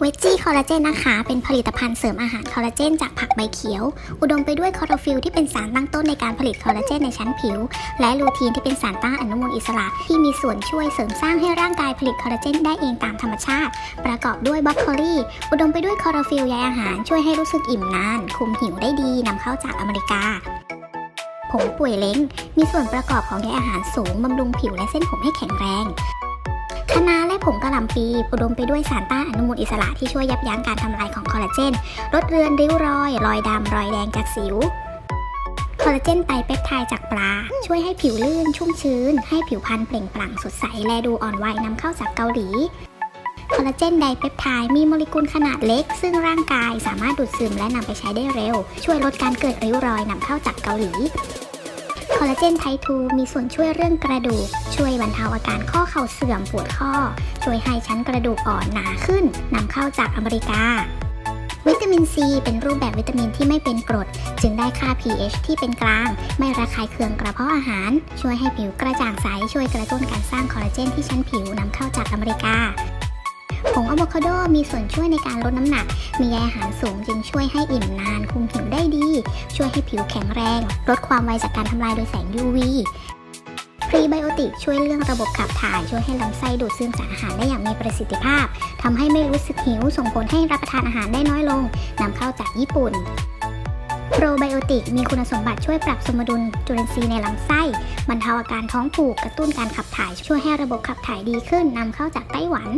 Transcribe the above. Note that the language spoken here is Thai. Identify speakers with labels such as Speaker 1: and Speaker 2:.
Speaker 1: เวจจี้คอลลาเจนนะคะ เป็นผลิตภัณฑ์เสริมอาหารคอลลาเจนจากผักใบเขียว อุดมไปด้วยคลอโรฟิลที่เป็นสารตั้งต้นในการผลิตคอลลาเจนในชั้นผิว และลูทีนที่เป็นสารต้านอนุมูลอิสระ ที่มีส่วนช่วยเสริมสร้างให้ร่างกายผลิตคอลลาเจนได้เองตามธรรมชาติ ประกอบด้วยบรอกโคลีอุดมไปด้วยคลอโรฟิลใยอาหารช่วยให้รู้สึกอิ่มนาน คุมหิวได้ดีนำเข้าจากอเมริกาผงป่วยเล้ง มีส่วนประกอบของใยอาหารสูงบำรุงผิวและเส้นผมให้แข็งแรง ผงกระหล่ำปีอุดมไปด้วยสารต้านอนุมูลอิสระที่ช่วยยับยั้งการทำลายของคอลลาเจน ลดเรือนริ้วรอย รอยดำรอยแดงจากสิว คอลลาเจนไตรเปปไทด์จากปลา ช่วยให้ผิวลื่นชุ่มชื้น ให้ผิวพรรณเปล่งปลั่งสดใส และดูอ่อนวัยนำเข้าจากเกาหลีคอลลาเจนไดเปปไทด์มีโมเลกุลขนาดเล็ก ซึ่งร่างกายสามารถดูดซึมและนำไปใช้ได้เร็ว ช่วยลดการเกิดริ้วรอยนำเข้าจากเกาหลี อลลาเจนไททูมีส่วนช่วยเรื่องกระดูก ช่วยบรรเทาอาการข้อเข่าเสื่อมปวดข้อ ช่วยให้ชั้นกระดูกอ่อนหนาขึ้นนำเข้าจากอเมริกา วิตามินซีเป็นรูปแบบวิตามินที่ไม่เป็นกรด จึงได้ค่า pH ที่เป็นกลาง ไม่ระคายเคืองกระเพาะอาหาร ช่วยให้ผิวกระจ่างใสช่วยกระตุ้นการสร้างคอลลาเจนที่ชั้นผิวนำเข้าจากอเมริกา ผงอะโวคาโดมีส่วนช่วยในการลดน้ำหนัก มีใยอาหารสูงจึงช่วยให้อิ่มนาน คุมผิวได้ดี ช่วยให้ผิวแข็งแรง ลดความไวจากการทำลายโดยแสง UV พรีไบโอติกช่วยเรื่องระบบขับถ่าย ช่วยให้ลำไส้ดูดซึมสารอาหารได้อย่างมีประสิทธิภาพทำให้ไม่รู้สึกหิว ส่งผลให้รับประทานอาหารได้น้อยลงนำเข้าจากญี่ปุ่นโปรไบโอติกมีคุณสมบัติช่วยปรับสมดุลจุลินทรีย์ในลำไส้บรรเทาอาการท้องผูกกระตุ้นการขับถ่าย ช่วยให้ระบบขับถ่ายดีขึ้นนำเข้าจากไต้หวัน